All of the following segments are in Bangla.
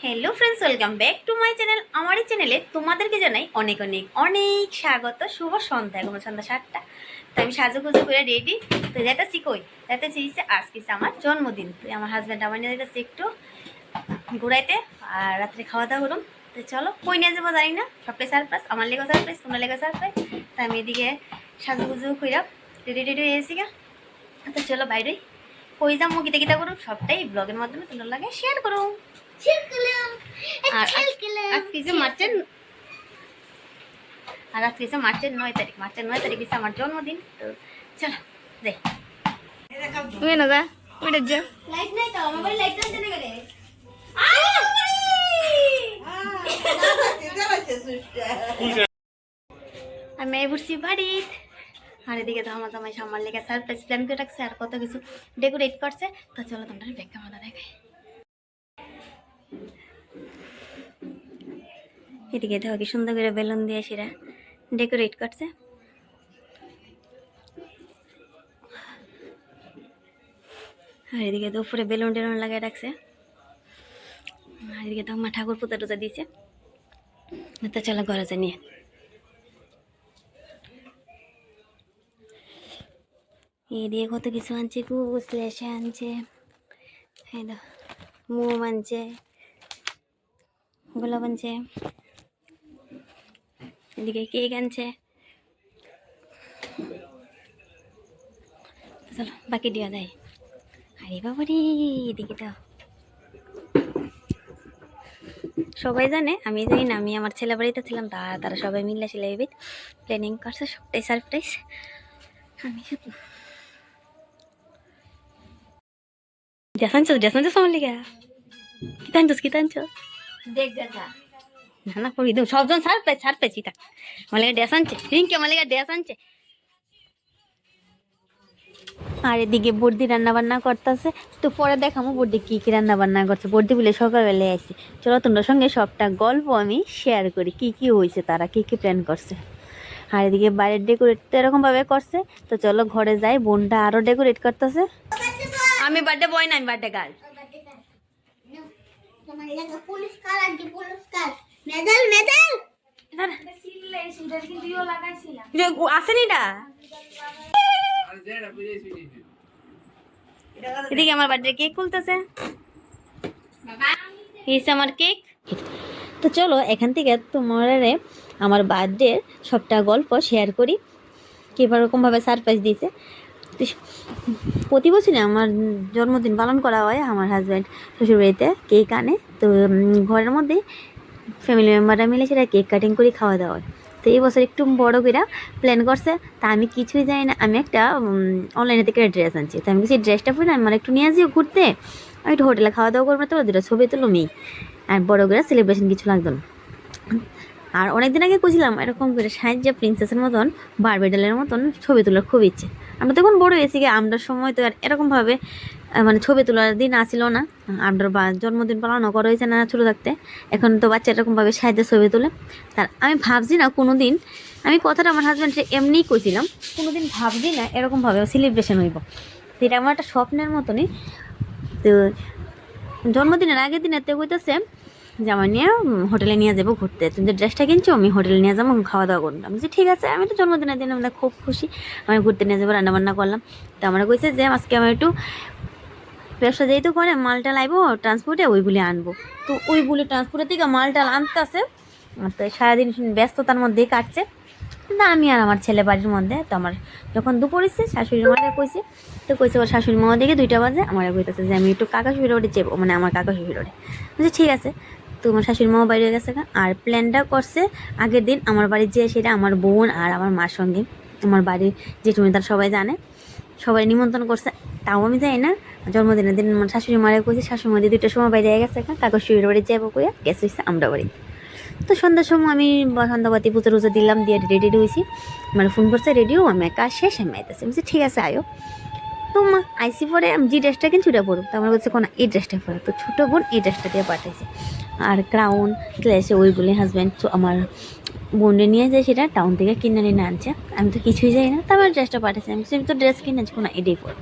Hello friends welcome back to my channel আমার এই চ্যানেলে তোমাদেরকে জানাই অনেক অনেক অনেক স্বাগত। শুভ সন্ধ্যা এখন সন্ধ্যা সাতটা। তো আমি সাজুগুজু করে রেডি তো যাতে কই? যাতে শিখছে আজকে আমার জন্মদিন। তুই আমার হাজব্যান্ড আমার নিয়ে যেতেছি একটু ঘুরাইতে আর রাত্রে খাওয়া দাওয়া করুন চলো কই নিয়ে যাব জানি না। সবটাই সারপ্রাইজ আমার লেগে সারপ্রাইজ তোমার লেগে সারপ্রাইজ তো আমি এদিকে সাজুগুজু কইরা রেডি রেডি হয়ে এসি গা। তো চলো বাইরে কই যাব গীতা গীতা করুন সবটাই ব্লগের মাধ্যমে তোমার লাগে শেয়ার করুন আর আজ- আজকে যে মার্চের আর আজকে যে মার্চের নয় তারিখ মার্চের নয় তারিখ হচ্ছে আমার জন্মদিন তো চলো যাই। তুমি না যা ওইটা যা। লাইট নাই তো আমার লাইট না করে আমি এই ঘুরছি বাড়ি আর এদিকে তো আমার জামাই সামার লেগে সারপ্রাইজ প্ল্যান করে রাখছে, আর কত কিছু ডেকোরেট করছে। তো চলো তোমরা ব্যাগ ক্যামেরা দেখাই। এদিকে দেখো কি সুন্দর করে বেলুন দিয়ে সেরা ডেকোরেট করছে। আর এদিকে তো উপরে বেলুন টেলুন লাগিয়ে রাখছে। এদিকে তো মা ঠাকুর পুজো টুজা দিয়েছে। তো চলো ঘরে যা নিয়ে। এই দিয়ে কত কিছু আনছে কুস লেসে আনছে, এই দেখো, মোম আনছে, গোলাপ আনছে, এদিকে কেক আনছে। চলো বাকি দেওয়া দেয়। আরে বাবারি, এদিকে তো। সবাই জানে আমি জানি না আমি আমার ছেলে বাড়িতে ছিলাম তা তারা সবাই মিলে ছিল এবিট প্ল্যানিং করছে সবটাই সারপ্রাইজ আমি শুধু ড্রেস ড্রেস আমার লিগা কি টানছস কি টানছস দেখ গা না না পড়ি দেব সবজন সারপ্রাইজ সারপ্রাইজ এটা আমার লেগে ড্রেস আনছে রিঙ্কি আমার লেগে ড্রেস আনছে আর এদিকে বর্দি রান্না বান্না করতেছে। তো পরে দেখামো বর্দি কি কি রান্না বান্না করছে। বর্দি বলে সকালবেলায় আসছি চলো তোমার সঙ্গে সবটা গল্প আমি শেয়ার করি। কি কি হয়েছে তারা কি কি প্ল্যান করছে। আর এদিকে বাইরের ডেকোরেট তো এরকমভাবে করছে। তো চলো ঘরে যাই বোনটা আরও ডেকোরেট করতেছে। আমি বার্থডে বয় না আমি বার্থডে গার্ল আসেনি এটা? এদিকে আমার বার্থডে কেক খুলতেছে। হিসে আমার কেক তো চলো, এখান থেকে তোমার আমার বার্থডে সবটা গল্প শেয়ার করি। কীভাবে রকমভাবে সারপ্রাইজ দিয়েছে। প্রতি বছরই আমার জন্মদিন পালন করা হয় আমার হাজব্যান্ড শ্বশুরবাড়িতে কেক আনে। তো ঘরের মধ্যে ফ্যামিলি মেম্বাররা মিলে সেটা কেক কাটিং করে খাওয়া দাওয়া হয়। তো এই বছর একটু বড় করে প্ল্যান করছে। তা আমি কিছুই জানি না। আমি একটা অনলাইনে থেকে ড্রেস আনছি। তো আমি সেই ড্রেসটা পরে আমার একটু নিয়ে আসিও ঘুরতে। আমি একটু হোটেলে খাওয়া দাওয়া করব তো, দুটো ছবি তুলো মেয়ে আর বড় করে সেলিব্রেশন কিছু লাগতো না। আর অনেকদিন আগে কইছিলাম, এরকম করে সাহায্য প্রিন্সেসের মতন বারবেডালের মতন ছবি তোলার খুব ইচ্ছে। আমরা তখন বড় গিয়ে, আমরা সময় তো আর এরকমভাবে মানে ছবি তোলার দিন আসিল না। আপনার বা জন্মদিন পালনও করা হয়েছে না ছোটো থাকতে। এখন তো বাচ্চা এরকমভাবে সাহায্য ছবি তোলে। তার আমি ভাবছি না কোনো দিন আমি কথাটা আমার হাজব্যান্ডকে এমনিই কইছিলাম কোনো দিন ভাবছি না এরকমভাবে সেলিব্রেশন হইব। এটা আমার একটা স্বপ্নের মতনই। তো জন্মদিনের আগের দিনে তো কইতেছে যে আমার নিয়ে হোটেলে নিয়ে যাব ঘুরতে। তুমি যে ড্রেসটা কিনছো আমি হোটেলে নিয়ে যাব খাওয়া দাওয়া করলাম। বলছি, ঠিক আছে আমি তো জন্মদিনের দিন আমরা খুব খুশি। আমি ঘুরতে নিয়ে যাব রান্না বান্না করলাম। তো আমরা কইছে যে আজকে আমার একটু ব্যবসা যেহেতু করে মালটা লাইবো ট্রান্সপোর্টে ওইগুলি আনব। তো ওইগুলি ট্রান্সপোর্টের থেকে মালটা আনতেছে। তো সারাদিন ব্যস্ততার মধ্যেই কাটছে। না আমি আর আমার ছেলে বাড়ির মধ্যে, তো আমার যখন দুপুর এসছে শাশুড়ি মাকে কইছে তো কইছে ওর শাশুড়ি মা দেখে দুইটা বাজে, আমার কইতেছে যে, আমি একটু কাকা শ্বশুর বাড়ি যাব মানে আমার কাকা শ্বশুর বাড়ি। বলছি, ঠিক আছে। তো আমার শাশুড়ি মাও বাইরে গেছে আর প্ল্যানটা করছে আগের দিন আমার বাড়ির যে সেটা আমার বোন আর আমার মার সঙ্গে। আমার বাড়ির জেঠুমি তার সবাই জানে। সবাই নিমন্ত্রণ করছে। তাও আমি যাই না। জন্মদিনের দিন আমার শাশুড়ি মারে কইছে, শাশুড়ি মারি দুইটার সময় বাইরে গেছে গা। কাকা শ্বশুর বাড়ি যাব কইয়া গেছে হয়েছে আমরা বাড়ি। তো সন্ধ্যার সময় আমি সন্ধ্যাবাতি পুজো টুজো দিলাম, দিয়ে রেডি হয়েছি মানে ফোন করছে, রেডিও, আমি কাজ শেষ আমি আইতেছি বলছি, ঠিক আছে, আয়ো। তো মা, আইসি পরে আমি যে ড্রেসটা কিনছি ওটা পরো তো আমার বলছে কোন এই ড্রেসটা পরো। তো ছোটো বোন এই ড্রেসটা দিয়ে পাঠাইছে। আর ক্রাউন ক্লেসে ওইগুলি হাজব্যান্ড তো আমার বোনরে নিয়ে যায় সেটা টাউন থেকে কিনে নিয়ে আনছে। আমি তো কিছুই যাই না তো আমার ড্রেসটা পাঠাচ্ছি আমি আমি তো ড্রেস কিনেছি কোনো এটাই পর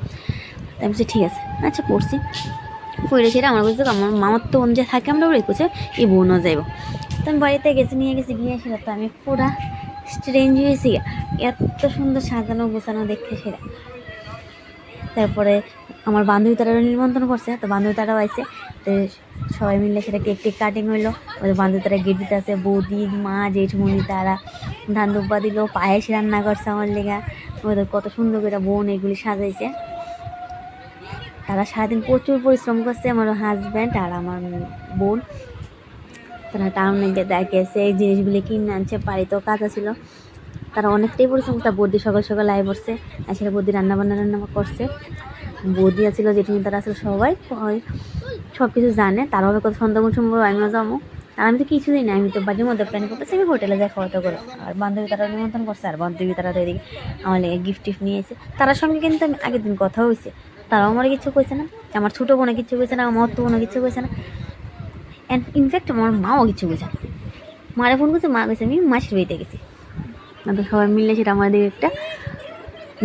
তাই বলছি, ঠিক আছে আচ্ছা পড়ছি। পড়ে সেটা আমার বলছে, আমার মামার তো বোন যে থাকে, আমরা বলে করছে এই বোনও যাইব। তো আমি বাড়িতে গেছি, নিয়ে গেছি গিয়ে সেটা তো আমি পুরা স্ট্রেঞ্জ হয়েছি। এত সুন্দর সাজানো গোছানো দেখে সেটা তারপরে আমার বান্ধবী তারা নিমন্ত্রণ করছে, তো বান্ধবী তারাও আছে তো সবাই মিলে সেটা কেক টেক কাটিং হইল। ওদের বান্ধবী তারা গিফট দিতে আছে বৌদি, মা, জেঠমণি তারা। ধান দুব্বা দিল, পায়েস রান্না করছে আমার লেগা। ওদের কত সুন্দর করে বোন এগুলি সাজাইছে। তারা সারাদিন প্রচুর পরিশ্রম করছে, আমার হাজব্যান্ড আর আমার বোন। তারা টাউনে গিয়ে দেখেছে এই জিনিসগুলি কিনে আনছে, বাড়িতেও কাজ ছিল। তারা অনেকটাই পরিশ্রম করছে বৌদি সকাল সকাল আয় পড়ছে আর সেটা বৌদি রান্না বান্না রান্না করছে। বৌদি আছিল জেঠুমি তারা আসলে সবাই সব কিছু জানে তারাও কত সন্ধ্যা সম্ভব আমিও যাব। আর আমি তো কিছু দিই না আমি তো বাড়ির মধ্যে প্ল্যান করতেছি, আমি হোটেলে যাই খাওয়া দাওয়া করে। আর বান্ধবী তারা নিমন্ত্রণ করছে, আর বান্ধবী তারা তো এদিকে আমার লেগে গিফট টিফট নিয়ে এসে তার সঙ্গে কিন্তু আমি আগের দিন কথা হয়েছে। তারাও আমার কিছু কইছে না, আমার ছোটো বোনে কিছু কইছে না, আমার তো বোনে কিছু কইছে না। অ্যান্ড ইনফ্যাক্ট আমার মাও কিছু কইছে না। মারে ফোন করছে, মা কইছে, আমি মাসির বাড়িতে গেছি। তো সবাই মিলে সেটা আমাদের একটা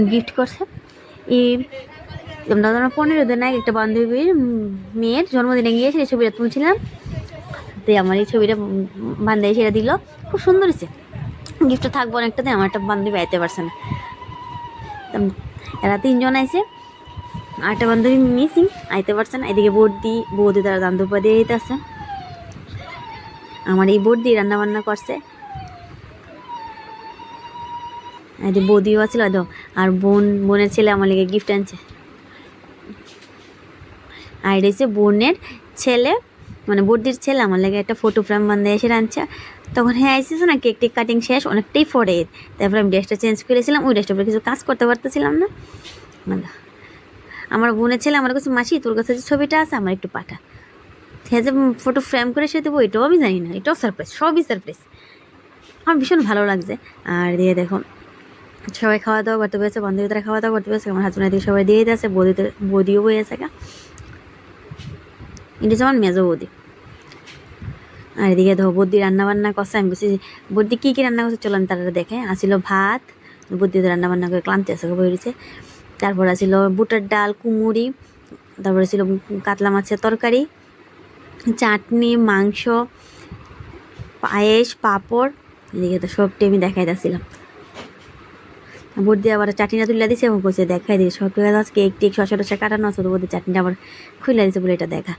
গিফট করছে। এই আমরা পনেরো দিন আগে একটা বান্ধবীর মেয়ের জন্মদিনে গিয়ে সেই ছবিটা তুলছিলাম। তো আমার এই ছবিটা বান্ধবী সেটা দিল। খুব সুন্দর হয়েছে। গিফটটা থাকব অনেকটা দিন আমার একটা বান্ধবী আইতে পারছে না। এরা তিনজন আইছে। আরেকটা বান্ধবী মিসিং আইতে পারছে না। এদিকে বোর্ড দিই বৌদি তারা দান দুপা দিয়ে দিতে আসছে আমার এই বোর্ড দিয়ে রান্না বান্না করছে। এদিকে বৌদিও আছিল তো আর বোন, বোনের ছেলে আমার লেগে গিফট আনছে। আর হচ্ছে বোনের ছেলে মানে বৌদির ছেলে আমার লাগে একটা ফটো ফ্রেম বান্ধে এসে আনছে। তখন হ্যাঁ এসেছে না কেক টেক কাটিং শেষ, অনেকটাই পরে। তারপরে আমি ড্রেসটা চেঞ্জ করেছিলাম, ওই ড্রেসটার উপরে কিছু কাজ করতে পারতেছিলাম না। আমার বোনের ছেলে, আমার কাছে মাসি, তোর কাছে যে ছবিটা আছে, আমার একটু পাঠা। হ্যাঁ যে ফটো ফ্রেম করে সে দেবো, এটাও আমি জানি না, এটাও সারপ্রাইজ সবই সারপ্রাইজ আমার ভীষণ ভালো লাগছে। আর দিয়ে দেখুন সবাই খাওয়া দাওয়া করতে পেরেছে বান্ধবীরা খাওয়া দাওয়া করতে পেরেছে, আমার হাজবেন্ড দিকে সবাই দিয়ে দিয়েছে বৌদিতে বৌদিও বই আছে গা। এটা যেমন মেজো বৌদি। আর এদিকে ধো, বৌদি রান্না বান্না করছে, আমি বলছি, বৌদি কী কী রান্না করছে চলো আমি তারা দেখে আসিল ভাত, বৌদি তো রান্না বান্না করে ক্লান্তি আছে বইছে তারপর আছিল বুটের ডাল কুমুরি তারপরে ছিল কাতলা মাছের তরকারি, চাটনি, মাংস, পায়েস, পাঁপড়, এদিকে তো সবটি আমি দেখাই বোট দিয়ে আবার চাটনিটা তুলে দিছে এবং কইছে, দেখাই দিয়ে সব আছে কেক টেক শসা টসা কাটানো আছে বোধ চাটনিটা আবার খুলে দিছে বলে এটা দেখা।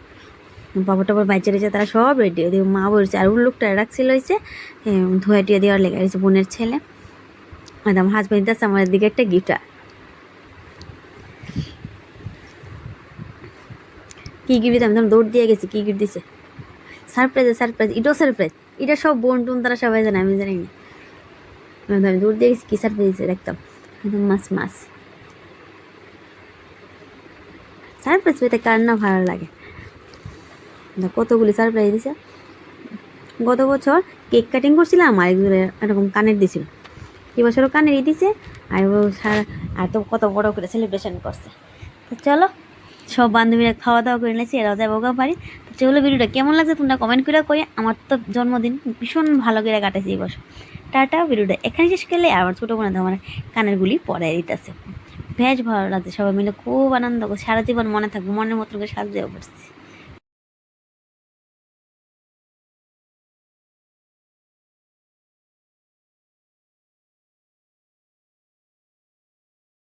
পাপড় টাপড় বাইচে রয়েছে তারা সব রেডি ওদিকে মা বলছে, আর ওর লোকটা রাখছিল হয়েছে ধুয়ে টুয়ে দেওয়ার লেগে রয়েছে বোনের ছেলে। আমার হাজব্যান্ড আছে, আমার দিকে একটা গিফট কী গিফট দিতাম আমি দৌড় দিয়ে গেছি, কী গিফট দিছে? সারপ্রাইজ সারপ্রাইজ এটাও সারপ্রাইজ এটা সব বোন টোন তারা সবাই জানে, আমি জানি না। আমি আমি দূর দিয়ে গেছি, কী সারপ্রাইজ দিছে দেখতাম একদম মাছ মাছ। সারপ্রাইজ পেতে কার না ভালো লাগে। কতগুলি সারপ্রাইজ দিছে। গত বছর কেক কাটিং করছিলাম, আর একজনের এরকম কানের দিছিল। এবছরও কানেরই দিছে, আর সারা আর তো কত বড় করে সেলিব্রেশন করছে। তো চলো, সব বান্ধবীরা খাওয়া দাওয়া করে নিয়েছি, এরাও যাব পারি তো চলো, ভিডিওটা কেমন লাগছে তোমরা কমেন্ট করে কই আমার তো জন্মদিন ভীষণ ভালো করে কাটাইছি এই বছর। টাটা, ভিডিওটা এখানে শেষ করলে আবার ছোটো বোনাদের আমার কানের গুলি পরে দিতেছে। বেশ ভালো লাগছে সবাই মিলে খুব আনন্দ সারা জীবন মনে থাকবে, মনের মতো করে সাজিয়ে করছি